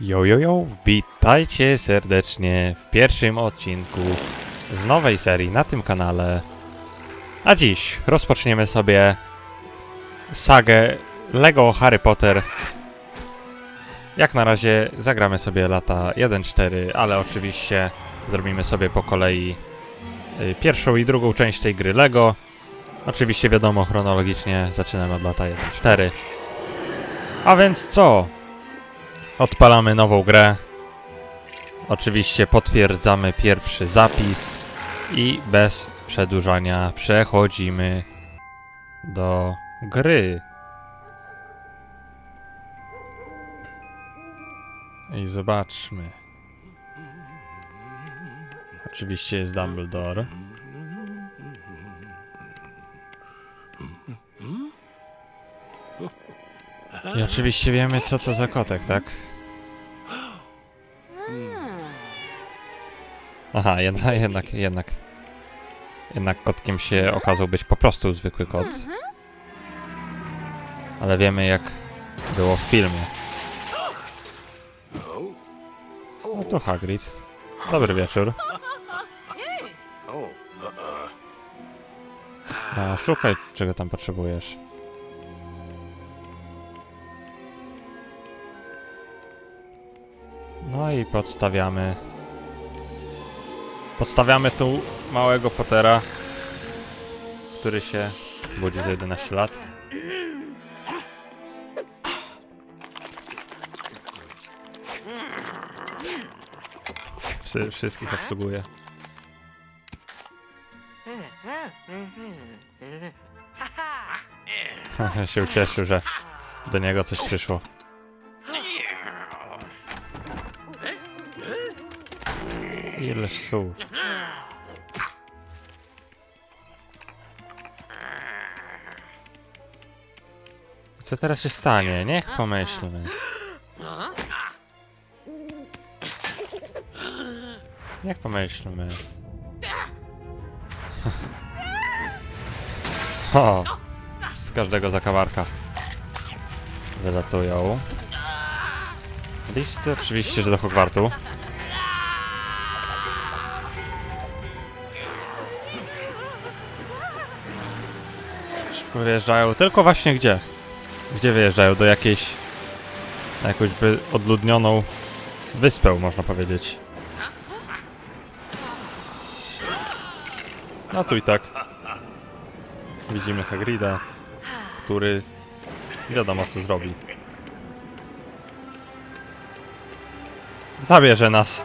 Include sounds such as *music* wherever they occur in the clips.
Jo, jo, jo, witajcie serdecznie w pierwszym odcinku z nowej serii na tym kanale. A dziś rozpoczniemy sobie sagę Lego Harry Potter. Jak na razie zagramy sobie lata 1-4, ale oczywiście zrobimy sobie po kolei y, pierwszą i drugą część tej gry Lego. Oczywiście wiadomo, chronologicznie zaczynamy od lata 1-4. A więc co? Odpalamy nową grę. Oczywiście potwierdzamy pierwszy zapis i bez przedłużania przechodzimy do gry. I zobaczmy. Oczywiście jest Dumbledore. I oczywiście wiemy, co to za kotek, tak? Aha, jednak, jednak, jednak. Jednak kotkiem się okazał być po prostu zwykły kot. Ale wiemy, jak było w filmie. No to Hagrid. Dobry wieczór. A, szukaj, czego tam potrzebujesz. I podstawiamy. Podstawiamy tu małego Pottera, który się budzi za 11 lat. Wszy- wszystkich obsługuje. *laughs* się ucieszył, że do niego coś przyszło. Ileż słów. Co teraz się stanie? Niech pomyślmy. Niech pomyślmy. *laughs* O! Z każdego zakamarka wylatują. Listy oczywiście, że do Hogwartu. Wyjeżdżają, tylko właśnie gdzie? Gdzie wyjeżdżają? Do jakiejś... Na jakąś by odludnioną wyspę, można powiedzieć. No tu i tak. Widzimy Hagrida, który wiadomo co zrobi. Zabierze nas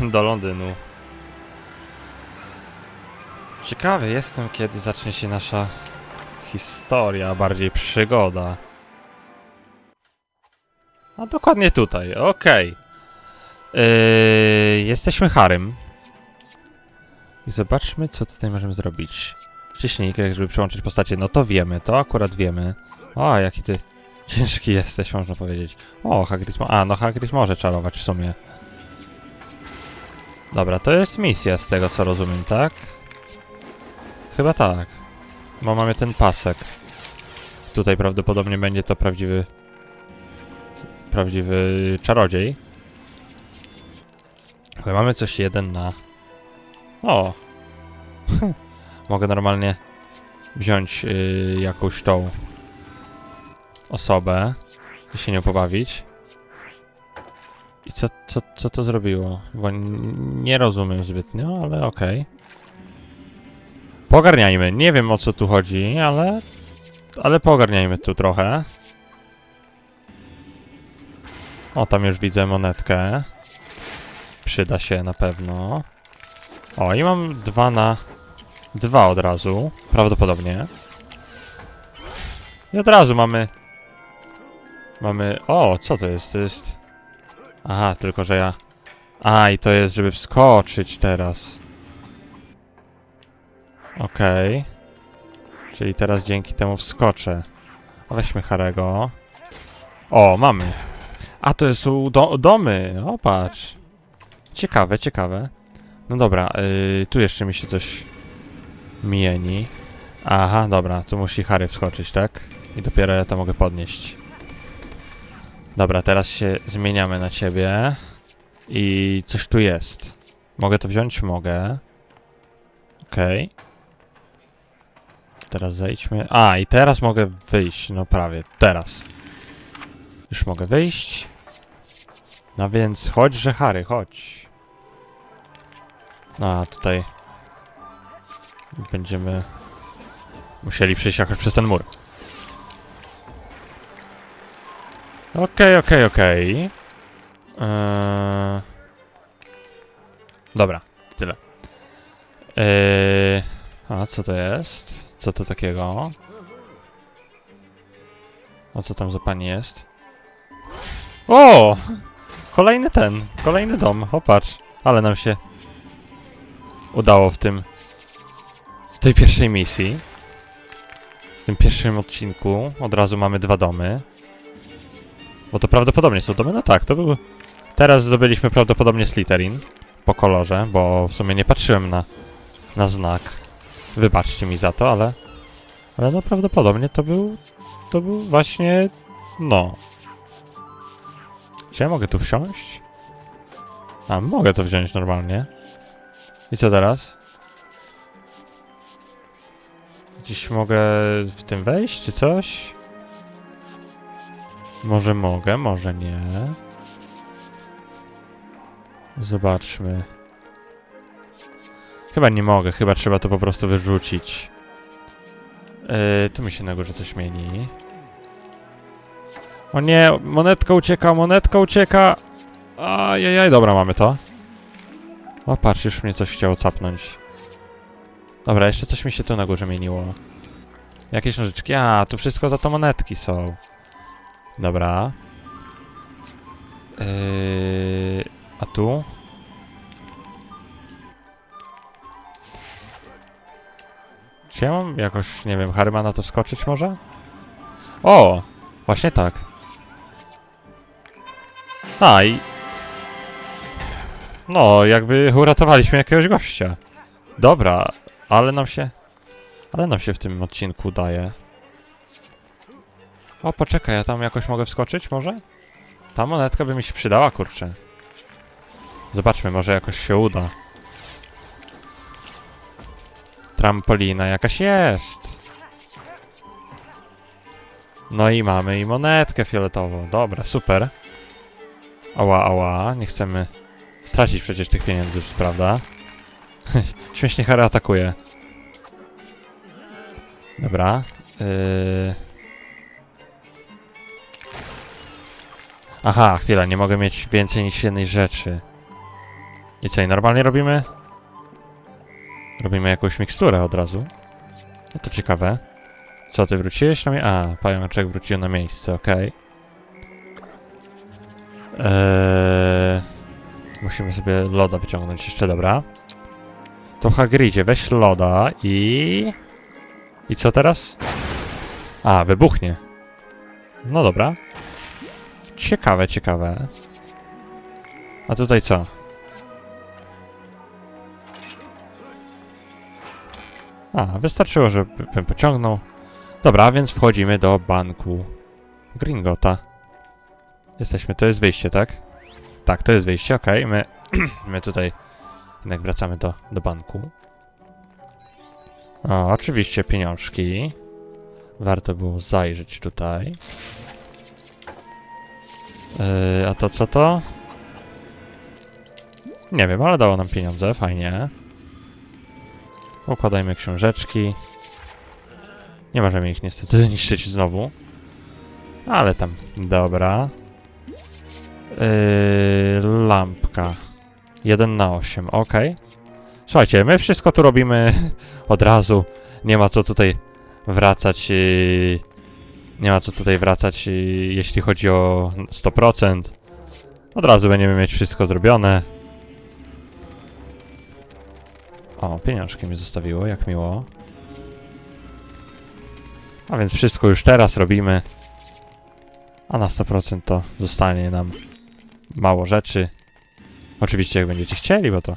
do Londynu. Ciekawy jestem, kiedy zacznie się nasza historia, bardziej przygoda. A dokładnie tutaj, okej. Yy, jesteśmy Harym. I zobaczmy, co tutaj możemy zrobić. Wcześniej, żeby przełączyć postacie, no to wiemy, to akurat wiemy. O, jaki ty ciężki jesteś, można powiedzieć. O, Hagrid A, no Hagrid może czarować w sumie. Dobra, to jest misja z tego, co rozumiem, tak? Chyba tak. Bo mamy ten pasek. Tutaj prawdopodobnie będzie to prawdziwy... Prawdziwy czarodziej. Ale mamy coś jeden na... O! *laughs* Mogę normalnie wziąć yy, jakąś tą osobę i się nią pobawić. I co, co, co to zrobiło? Bo nie rozumiem zbytnio, ale okej. Pogarniajmy. Nie wiem o co tu chodzi, ale... Ale pogarniajmy tu trochę. O, tam już widzę monetkę. Przyda się na pewno. O, i mam dwa na... Dwa od razu. Prawdopodobnie. I od razu mamy... Mamy... O, co to jest? To jest... Aha, tylko że ja... A, i to jest, żeby wskoczyć teraz. Okej. Czyli teraz dzięki temu wskoczę. Weźmy Harego. O, mamy. A, to są do domy. O, patrz. Ciekawe, ciekawe. No dobra, yy, tu jeszcze mi się coś mieni. Aha, dobra, tu musi Harry wskoczyć, tak? I dopiero ja to mogę podnieść. Dobra, teraz się zmieniamy na ciebie. I coś tu jest. Mogę to wziąć? Mogę. Okej. Teraz zejdźmy. A, i teraz mogę wyjść. No prawie, teraz. Już mogę wyjść. No więc chodź, że Harry, chodź. A, tutaj będziemy musieli przejść jakoś przez ten mur. Okej, okej, okej. Eee... Dobra, tyle. Eee... A co to jest? Co to takiego? A co tam za pani jest? O! Kolejny ten, kolejny dom. Popatrz, ale nam się udało w tym w tej pierwszej misji. W tym pierwszym odcinku od razu mamy dwa domy. Bo to prawdopodobnie są domy? No tak, to był... Teraz zdobyliśmy prawdopodobnie Slytherin po kolorze, bo w sumie nie patrzyłem na, na znak. Wybaczcie mi za to, ale... Ale no prawdopodobnie to był... To był właśnie... No. Czy ja mogę tu wsiąść? A, mogę to wziąć normalnie. I co teraz? Gdzieś mogę w tym wejść, czy coś? Może mogę, może nie. Zobaczmy. Chyba nie mogę, chyba trzeba to po prostu wyrzucić. Yy, tu mi się na górze coś mieni. O nie, monetka ucieka, monetka ucieka! Ajajaj, dobra, mamy to. O, patrz, już mnie coś chciało capnąć. Dobra, jeszcze coś mi się tu na górze mieniło. Jakieś nożyczki? A, tu wszystko za to monetki są. Dobra. Yy, a tu? Czy ja mam jakoś, nie wiem, Harry ma na to wskoczyć może? O! Właśnie tak. A i... No, jakby uratowaliśmy jakiegoś gościa. Dobra, ale nam się... Ale nam się w tym odcinku udaje. O, poczekaj, ja tam jakoś mogę wskoczyć może? Ta monetka by mi się przydała, kurczę. Zobaczmy, może jakoś się uda. Trampolina jakaś jest. No i mamy i monetkę fioletową. Dobra, super. Ała, ała, nie chcemy stracić przecież tych pieniędzy, prawda? *laughs* Śmiesznie Harry atakuje. Dobra. Yy... Aha, chwila, nie mogę mieć więcej niż jednej rzeczy. I co, i normalnie robimy? Robimy jakąś miksturę od razu. No to ciekawe. Co, ty wróciłeś na mnie? A, pajączek wrócił na miejsce, okej. Eee, musimy sobie loda wyciągnąć jeszcze, dobra. To Hagridzie, weź loda i... I co teraz? A, wybuchnie. No dobra. Ciekawe, ciekawe. A tutaj co? A, wystarczyło, żebym pociągnął. Dobra, więc wchodzimy do banku Gringota. Jesteśmy, to jest wyjście, tak? Tak, to jest wyjście, okej. My, *clears throat* my tutaj jednak wracamy do, do banku. O, oczywiście pieniążki. Warto było zajrzeć tutaj. Yy, a to co to? Nie wiem, ale dało nam pieniądze, fajnie. Układajmy książeczki. Nie możemy ich niestety *laughs* zniszczyć znowu. Ale tam, dobra. Yy, lampka. 1 na 8, ok. Słuchajcie, my wszystko tu robimy *laughs* od razu. Nie ma co tutaj wracać. Yy, nie ma co tutaj wracać, yy, jeśli chodzi o 100%. Od razu będziemy mieć wszystko zrobione. O, pieniążki mi zostawiło, jak miło. A więc wszystko już teraz robimy. A na 100% to zostanie nam mało rzeczy. Oczywiście jak będziecie chcieli, bo to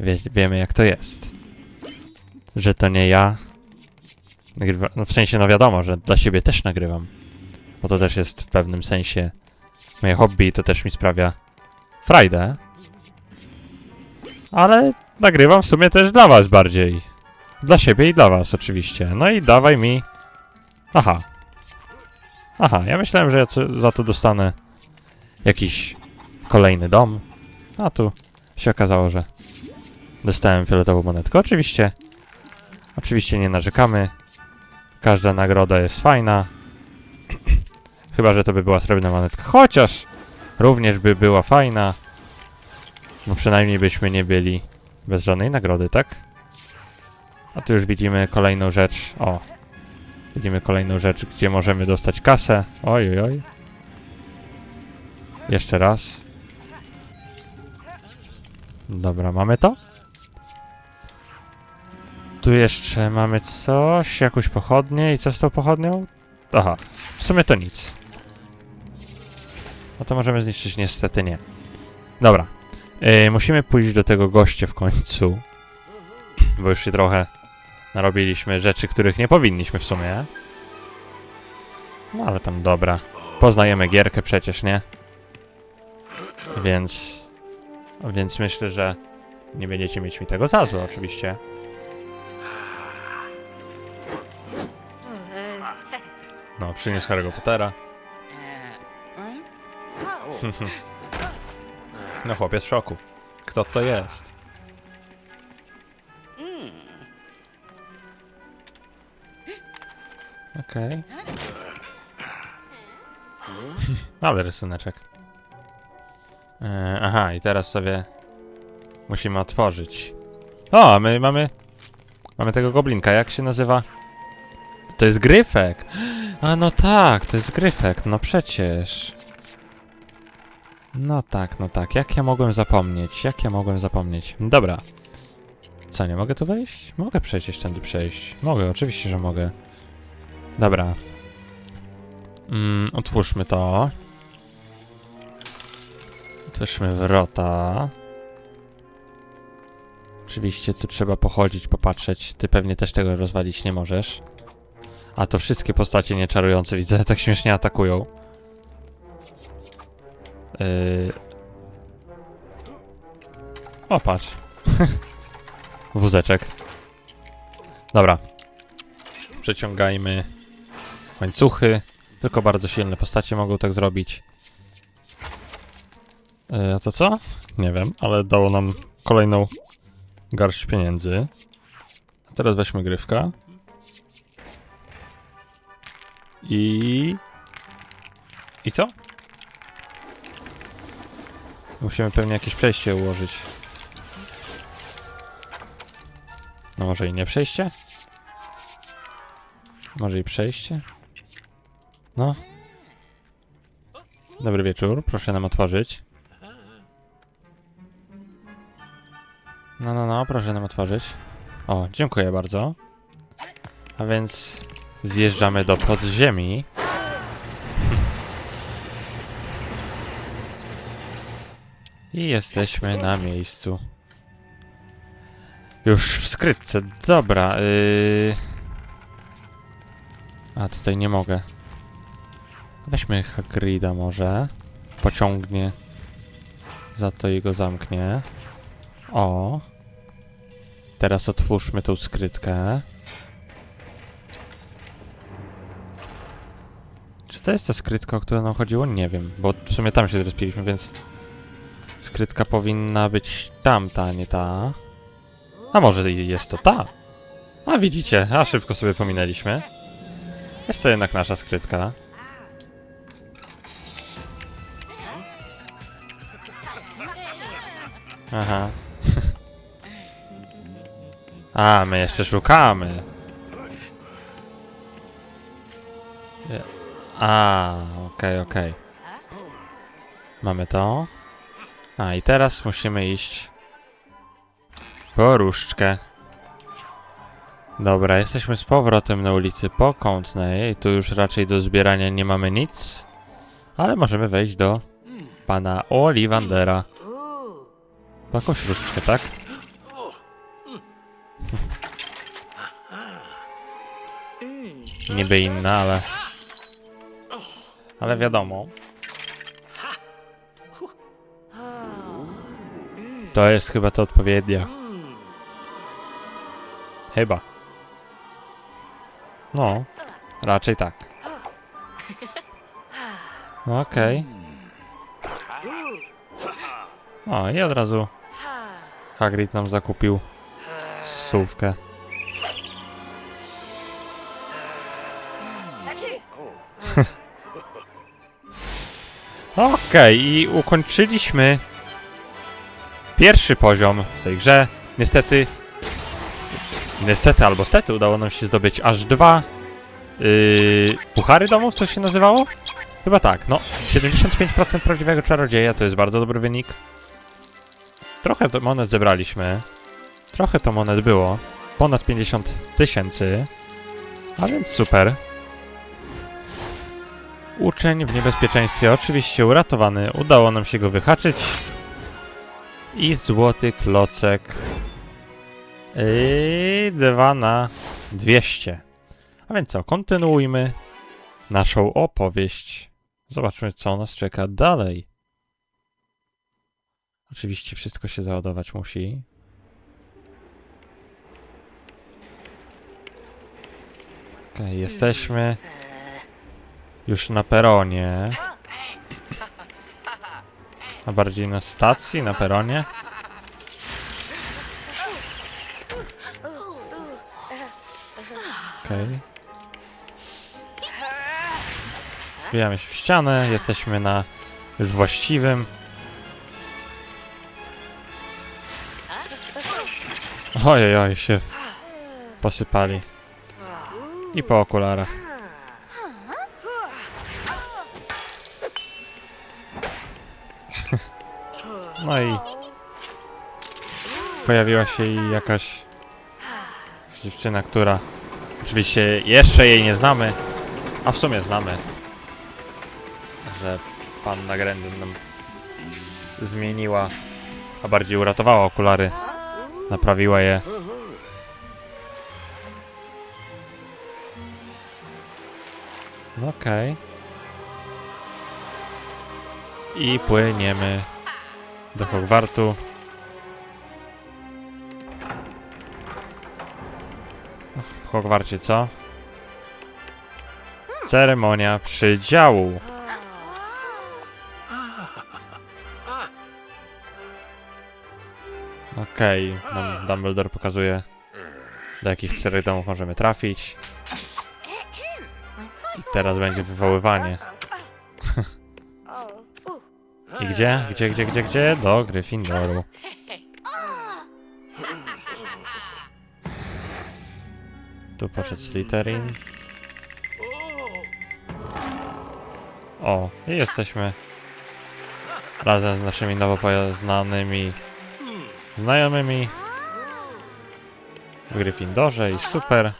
wie, wiemy jak to jest. Że to nie ja. Nagrywa, no w sensie no wiadomo, że dla siebie też nagrywam. Bo to też jest w pewnym sensie moje hobby i to też mi sprawia frajdę. Ale nagrywam w sumie też dla was bardziej. Dla siebie i dla was oczywiście. No i dawaj mi... Aha. Aha, ja myślałem, że ja za to dostanę jakiś kolejny dom. A tu się okazało, że dostałem fioletową monetkę. Oczywiście, oczywiście nie narzekamy. Każda nagroda jest fajna. *clears throat* Chyba, że to by była srebrna monetka. Chociaż również by była fajna. No przynajmniej byśmy nie byli bez żadnej nagrody, tak? A tu już widzimy kolejną rzecz. O. Widzimy kolejną rzecz, gdzie możemy dostać kasę. Oj, oj, oj. Jeszcze raz. Dobra, mamy to? Tu jeszcze mamy coś, jakąś pochodnię i co z tą pochodnią? Aha, w sumie to nic. No to możemy zniszczyć, niestety nie. Dobra, yy, musimy pójść do tego gościa w końcu, bo już się trochę narobiliśmy rzeczy, których nie powinniśmy w sumie. No ale tam dobra, poznajemy gierkę przecież, nie? Więc, więc myślę, że nie będziecie mieć mi tego za złe oczywiście. No, przyniósł Harry'ego Pottera. *laughs* *laughs* No chłopiec w szoku. Kto to jest? Okej. *laughs* Ale rysuneczek. E, aha, i teraz sobie musimy otworzyć. O, my mamy... Mamy tego goblinka, jak się nazywa? To jest gryfek! *gasps* A no tak, to jest gryfek, no przecież. No tak, no tak, jak ja mogłem zapomnieć? Jak ja mogłem zapomnieć? Dobra. Co, nie mogę tu wejść? Mogę przecież tędy przejść. Mogę, oczywiście, że mogę. Dobra. Mm, otwórzmy to. Otwórzmy wrota. Oczywiście tu trzeba pochodzić, popatrzeć. Ty pewnie też tego rozwalić nie możesz. A to wszystkie postacie nieczarujące widzę, *laughs* tak śmiesznie atakują. Yy... O, patrz. *laughs* Wózeczek. Dobra. Przeciągajmy łańcuchy. Tylko bardzo silne postacie mogą tak zrobić. Yy, a to co? Nie wiem, ale dało nam kolejną garść pieniędzy. A teraz weźmy grywka. I... I co? Musimy pewnie jakieś przejście ułożyć. No może i nie przejście? Może i przejście? No. Dobry wieczór, proszę nam otworzyć. No, no, no, proszę nam otworzyć. O, dziękuję bardzo. A więc zjeżdżamy do podziemi. I jesteśmy na miejscu. Już w skrytce. Dobra. Yy... A tutaj nie mogę. Weźmy Hagrida może. Pociągnie za to i go zamknie. O. Teraz otwórzmy tą skrytkę. Czy to jest ta skrytka, o którą nam chodziło? Nie wiem, bo w sumie tam się zrespiliśmy, więc... Skrytka powinna być tamta, a nie ta. A może jest to ta? A widzicie, a szybko sobie pominęliśmy. Jest to jednak nasza skrytka. Aha. *laughs* A, my jeszcze szukamy. Je- A, okej, okej. Mamy to. A, i teraz musimy iść po różdżkę. Dobra, jesteśmy z powrotem na ulicy Pokątnej. Tu już raczej do zbierania nie mamy nic. Ale możemy wejść do pana Olivandera. Jakąś różdżkę, tak? *laughs* Niby inna, ale... Ale wiadomo. To jest chyba to odpowiednia. Chyba. No, raczej tak. Okej. O, i od razu Hagrid nam zakupił słówkę. *laughs* Okej, i ukończyliśmy pierwszy poziom w tej grze. Niestety, niestety albo stety udało nam się zdobyć aż dwa yy, puchary domów, to się nazywało? Chyba tak, no. 75% prawdziwego czarodzieja to jest bardzo dobry wynik. Trochę to monet zebraliśmy. Trochę to monet było. Ponad 50 tysięcy. A więc super. Uczeń w niebezpieczeństwie oczywiście uratowany. Udało nam się go wyhaczyć. I złoty klocek. I 2 na 200. A więc co, kontynuujmy naszą opowieść. Zobaczmy, co nas czeka dalej. Oczywiście wszystko się załadować musi. Okej, jesteśmy już na peronie. A bardziej na stacji, na peronie. Okej. Wbijamy się w ścianę, jesteśmy na już właściwym. Ojej, oj, się posypali. I po okularach. No i pojawiła się jakaś, dziewczyna, która oczywiście jeszcze jej nie znamy, a w sumie znamy, że panna Grendon nam zmieniła, a bardziej uratowała okulary, naprawiła je. No Okej. I płyniemy do Hogwartu. W Hogwarcie co? Ceremonia przydziału. Okej, nam Dumbledore pokazuje do jakich czterech domów możemy trafić. I teraz będzie wywoływanie. I gdzie? Gdzie, gdzie, gdzie, gdzie? Do Gryffindoru. Tu poszedł Slytherin. O, i jesteśmy razem z naszymi nowo poznanymi znajomymi w Gryffindorze i super.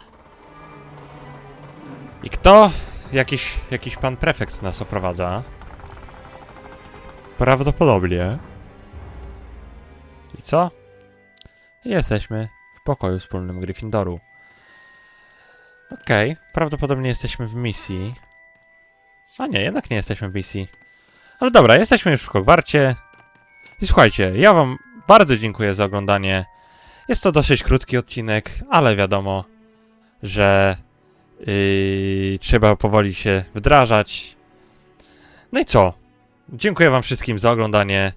I kto? Jakiś, jakiś pan prefekt nas oprowadza. Prawdopodobnie. I co? Jesteśmy w pokoju wspólnym Gryffindoru. Okej, prawdopodobnie jesteśmy w misji. A nie, jednak nie jesteśmy w misji. Ale dobra, jesteśmy już w Hogwarcie. I słuchajcie, ja wam bardzo dziękuję za oglądanie. Jest to dosyć krótki odcinek, ale wiadomo, że yy, trzeba powoli się wdrażać. No i co? Dziękuję Wam wszystkim za oglądanie.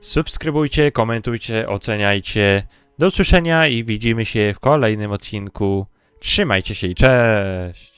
Subskrybujcie, komentujcie, oceniajcie. Do usłyszenia i widzimy się w kolejnym odcinku. Trzymajcie się i cześć!